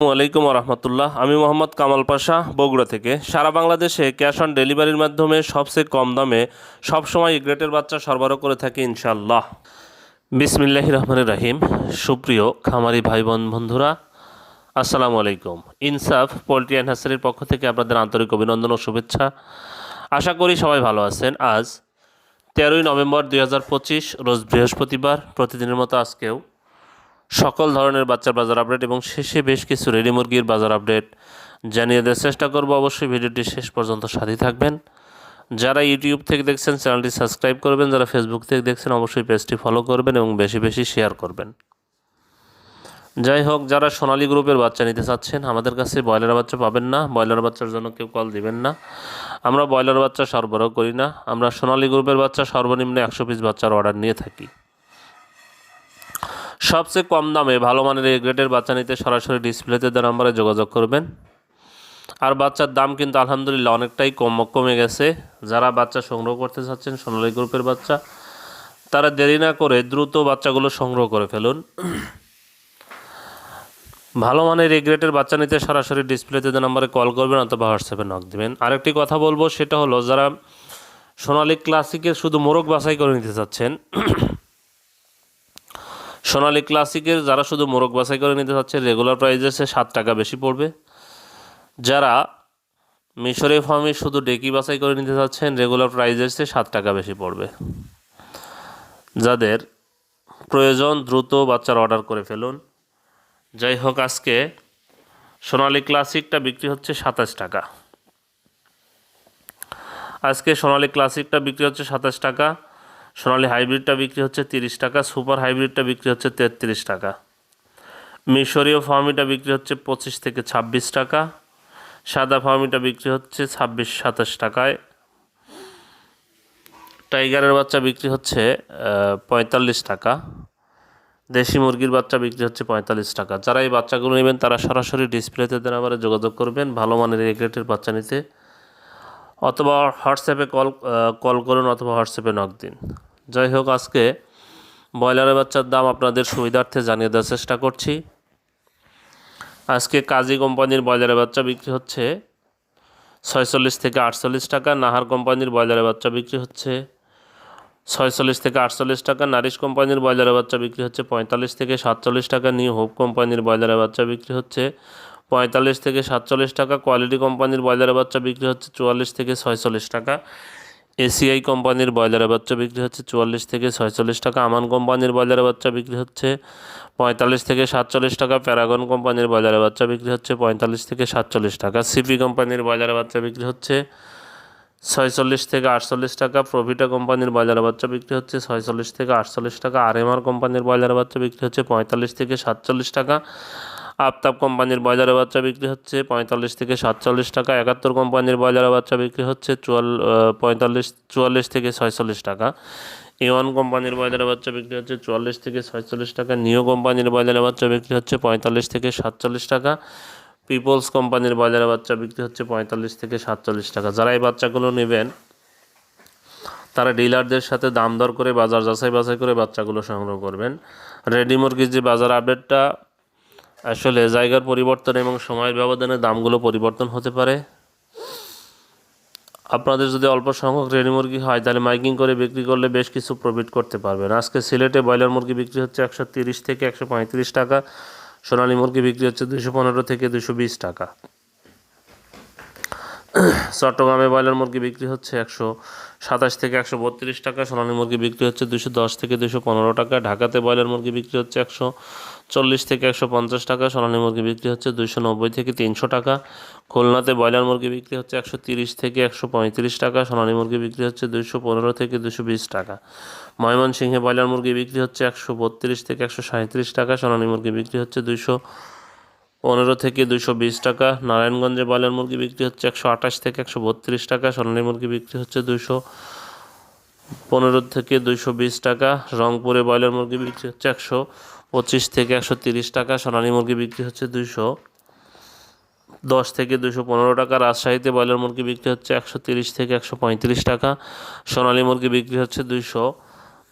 আলাইকুম রহমতুল্লাহ। আমি মোহাম্মদ কামাল পাশা, বগুড়া থেকে। সারা বাংলাদেশে ক্যাশ অন ডেলিভারির মাধ্যমে সবচেয়ে কম দামে সবসময় গ্রেটের বাচ্চা সরবরাহ করে থাকি ইনশাল্লাহ বিসমিল্লাহ রহমান রাহিম। সুপ্রিয় খামারি ভাই বোন বন্ধুরা, আসসালামু আলাইকুম। ইনসাফ পোলট্রি অ্যান্ড হ্যাসারির পক্ষ থেকে আপনাদের আন্তরিক অভিনন্দন ও শুভেচ্ছা। আশা করি সবাই ভালো আছেন। আজ তেরোই নভেম্বর দুই হাজার পঁচিশ, রোজ বৃহস্পতিবার। প্রতিদিনের মতো আজকেও সকল ধরনের বাচ্চার বাজার আপডেট এবং শেষে বেশ কিছু রেডি মুরগির বাজার আপডেট জানিয়ে দেওয়ার চেষ্টা করব। অবশ্যই ভিডিওটি শেষ পর্যন্ত সাথে থাকবেন। যারা ইউটিউব থেকে দেখছেন, চ্যানেলটি সাবস্ক্রাইব করবেন। যারা ফেসবুক থেকে দেখছেন, অবশ্যই পেজটি ফলো করবেন এবং বেশি বেশি শেয়ার করবেন। যাই হোক, যারা সোনালী গ্রুপের বাচ্চা নিতে চাচ্ছেন, আমাদের কাছে ব্রয়লার বাচ্চা পাবেন না। ব্রয়লার বাচ্চার জন্য কেউ কল দিবেন না। আমরা ব্রয়লার বাচ্চা সরবরাহ করি না। আমরা সোনালী গ্রুপের বাচ্চা সর্বনিম্ন একশো পিস বাচ্চার অর্ডার নিয়ে থাকি। সবচেয়ে কম দামে ভালো মানের এই গ্রেডের বাচ্চা নিতে সরাসরি ডিসপ্লেতে দেওয়া নাম্বারে যোগাযোগ করবেন। আর বাচ্চার দাম কিন্তু আলহামদুলিল্লাহ অনেকটাই কম, কমে গেছে। যারা বাচ্চা সংগ্রহ করতে চাচ্ছেন, সোনালী গ্রুপের বাচ্চা, তারা দেরি না করে দ্রুত বাচ্চাগুলো সংগ্রহ করে ফেলুন। ভালো মানের এই গ্রেডের বাচ্চা নিতে সরাসরি ডিসপ্লেতে যে নাম্বারে কল করবেন অথবা হোয়াটসঅ্যাপে নক দেবেন। আরেকটি কথা বলব, সেটা হলো যারা সোনালী ক্লাসিকের শুধু মোরগ বাছাই করে নিতে চাচ্ছেন সোনালী ক্লাসিকের যারা শুধু মোরগ বাছাই করে নিতে চাচ্ছে রেগুলার প্রাইসে সে সাত টাকা বেশি পড়বে। যারা মিশরে ফার্মে শুধু ডেকি বাছাই করে নিতে চাচ্ছেন রেগুলার প্রাইসের সে সাত টাকা বেশি পড়বে। যাদের প্রয়োজন দ্রুত বাচ্চার অর্ডার করে ফেলুন। যাই হোক, আজকে সোনালী ক্লাসিকটা বিক্রি হচ্ছে সাতাশ টাকা। আজকে সোনালী ক্লাসিকটা বিক্রি হচ্ছে সাতাশ টাকা। সোনালি হাইব্রিডটা বিক্রি হচ্ছে তিরিশ টাকা, সুপার হাইব্রিডটা বিক্রি হচ্ছে তেত্রিশ টাকা। মিশরীয় ফার্মিটা বিক্রি হচ্ছে পঁচিশ থেকে ছাব্বিশ টাকা, সাদা ফার্মিটা বিক্রি হচ্ছে ছাব্বিশ, সাতাশ টাকায়। টাইগারের বাচ্চা বিক্রি হচ্ছে পঁয়তাল্লিশ টাকা, দেশি মুরগির বাচ্চা বিক্রি হচ্ছে পঁয়তাল্লিশ টাকা। যারা এই বাচ্চাগুলো নেবেন, তারা সরাসরি ডিসপ্লেতে দেন আবার যোগাযোগ করবেন, ভালো মানের এই বাচ্চা নিতে। অথবা হোয়াটসঅ্যাপে কল কল করুন অথবা হোয়াটসঅ্যাপে নক দিন। যাই হোক, আজকে ব্রয়লারের বাচ্চার দাম আপনাদের সুবিধার্থে জানিয়ে দেওয়ার চেষ্টা করছি। আজকে কাজী কোম্পানির ব্রয়লারের বাচ্চা বিক্রি হচ্ছে ছয়চল্লিশ থেকে আটচল্লিশ টাকা, নাহার কোম্পানির ব্রয়লারের বাচ্চা বিক্রি হচ্ছে ছয়চল্লিশ থেকে আটচল্লিশ টাকা, নারিশ কোম্পানির ব্রয়লারের বাচ্চা বিক্রি হচ্ছে পঁয়তাল্লিশ থেকে সাতচল্লিশ টাকা, নিউ হোপ কোম্পানির ব্রয়লারের বাচ্চা বিক্রি হচ্ছে পঁয়তাল্লিশ থেকে সাতচল্লিশ টাকা, কোয়ালিটি কোম্পানির ব্রয়লারের বাচ্চা বিক্রি হচ্ছে চুয়াল্লিশ থেকে ছয়চল্লিশ টাকা। এসিআই কোম্পানির ব্রয়লারের বাচ্চা বিক্রি হচ্ছে চুয়াল্লিশ থেকে ছয়চল্লিশ টাকা, আমান কোম্পানির ব্রয়লারের বাচ্চা বিক্রি হচ্ছে পঁয়তাল্লিশ থেকে সাতচল্লিশ টাকা, প্যারাগন কোম্পানির ব্রয়লারের বাচ্চা বিক্রি হচ্ছে পঁয়তাল্লিশ থেকে সাতচল্লিশ টাকা, সিপি কোম্পানির ব্রয়লারের বাচ্চা বিক্রি হচ্ছে ছয়চল্লিশ থেকে আটচল্লিশ টাকা, প্রভিটা কোম্পানির ব্রয়লারের বাচ্চা বিক্রি হচ্ছে ছয়চল্লিশ থেকে আটচল্লিশ টাকা আরএমআর কোম্পানির ব্রয়লারের বাচ্চা বিক্রি হচ্ছে পঁয়তাল্লিশ থেকে সাতচল্লিশ টাকা আফতাব কোম্পানির ব্রয়লারের বাচ্চা বিক্রি হচ্ছে পঁয়তাল্লিশ থেকে সাতচল্লিশ টাকা, একাত্তর কোম্পানির ব্রয়লারের বাচ্চা বিক্রি হচ্ছে চুয়াল পঁয়তাল্লিশ, চুয়াল্লিশ থেকে ছয়চল্লিশ টাকা। এ ওয়ান কোম্পানির ব্রয়লারের বাচ্চা বিক্রি হচ্ছে চুয়াল্লিশ থেকে ছয়চল্লিশ টাকা, নিও কোম্পানির ব্রয়লারের বাচ্চা বিক্রি হচ্ছে পঁয়তাল্লিশ থেকে সাতচল্লিশ টাকা, পিপলস কোম্পানির ব্রয়লারের বাচ্চা বিক্রি হচ্ছে পঁয়তাল্লিশ থেকে সাতচল্লিশ টাকা। যারা এই বাচ্চাগুলো নেবেন, তারা ডিলারদের সাথে দাম দর করে বাজার যাচাই বাছাই করে বাচ্চাগুলো সংগ্রহ করবেন। রেডি মুরগির যে বাজার আপডেটটা আসলে জায়গার পরিবর্তন এবং সময়ের ব্যবধানে দামগুলো পরিবর্তন হতে পারে। আপনাদের যদি অল্প সংখ্যক রেডি মুরগি হয়, তাহলে মাইকিং করে বিক্রি করলে বেশ কিছু প্রফিট করতে পারবেন। আজকে সিলেটে ব্রয়লার মুরগি বিক্রি হচ্ছে একশো তিরিশ থেকে একশো পঁয়ত্রিশ টাকা, সোনালী মুরগি বিক্রি হচ্ছে দুশো পনেরো থেকে দুশো বিশ টাকা। চট্টগ্রামে ব্রয়লার মুরগি বিক্রি হচ্ছে একশো সাতাশ থেকে একশো বত্রিশ টাকা, সোনালী মুরগি বিক্রি হচ্ছে দুশো দশ থেকে দুশো পনেরো টাকা, ঢাকাতে ব্রয়লার মুরগি বিক্রি হচ্ছে একশো চল্লিশ থেকে একশো পঞ্চাশ টাকা, সোনালী মুরগি বিক্রি হচ্ছে দুশো নব্বই থেকে তিনশো টাকা, খুলনাতে ব্রয়লার মুরগি বিক্রি হচ্ছে একশো তিরিশ থেকে একশো পঁয়ত্রিশ টাকা, সোনালী মুরগি বিক্রি হচ্ছে দুশো পনেরো থেকে দুশো বিশ টাকা। ময়মনসিংহে ব্রয়লার মুরগি বিক্রি হচ্ছে একশো বত্রিশ থেকে একশো সাঁত্রিশ টাকা, সোনালী মুরগি বিক্রি হচ্ছে দুশো পনেরো থেকে দুশো বিশ টাকা। নারায়ণগঞ্জে ব্রয়লার মুরগি বিক্রি হচ্ছে একশো আঠাশ থেকে একশো বত্রিশ টাকা। সোনালী মুরগি বিক্রি হচ্ছে দুশো পনেরো থেকে দুশো বিশ টাকা। রংপুরে ব্রয়লার মুরগি বিক্রি হচ্ছে একশো পঁচিশ থেকে একশো তিরিশ টাকা। সোনালী মুরগি বিক্রি হচ্ছে দুশো দশ থেকে দুশো পনেরো টাকা। রাজশাহীতে ব্রয়লার মুরগি বিক্রি হচ্ছে একশো তিরিশ থেকে একশো পঁয়ত্রিশ টাকা। সোনালী মুরগি বিক্রি হচ্ছে দুশো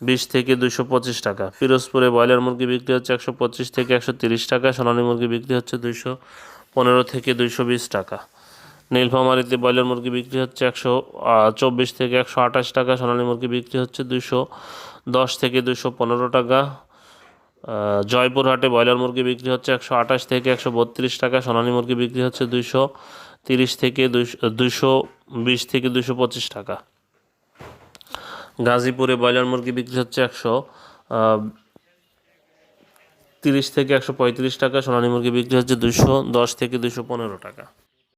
বিশ থেকে দুশো পঁচিশ টাকা। পিরোজপুরে ব্রয়লার মুরগি বিক্রি হচ্ছে একশো পঁচিশ থেকে একশো তিরিশ টাকা, সোনালী মুরগি বিক্রি হচ্ছে দুইশো পনেরো থেকে দুইশো বিশ টাকা। নীলফামারিতে ব্রয়লার মুরগি বিক্রি হচ্ছে একশো চব্বিশ থেকে একশো আঠাশ টাকা, সোনালী মুরগি বিক্রি হচ্ছে দুইশো দশ থেকে দুশো পনেরো টাকা। জয়পুরহাটে ব্রয়লার মুরগি বিক্রি হচ্ছে একশো আঠাশ থেকে একশো বত্রিশ টাকা, সোনালী মুরগি বিক্রি হচ্ছে দুইশো তিরিশ থেকে দুশো দুশো বিশ থেকে দুশো পঁচিশ টাকা। গাজীপুরে ব্রয়লার মুরগি বিক্রি হচ্ছে একশো তিরিশ থেকে একশো পঁয়ত্রিশ টাকা, সোনালী মুরগি বিক্রি হচ্ছে দুশো দশ থেকে দুশো পনেরো টাকা।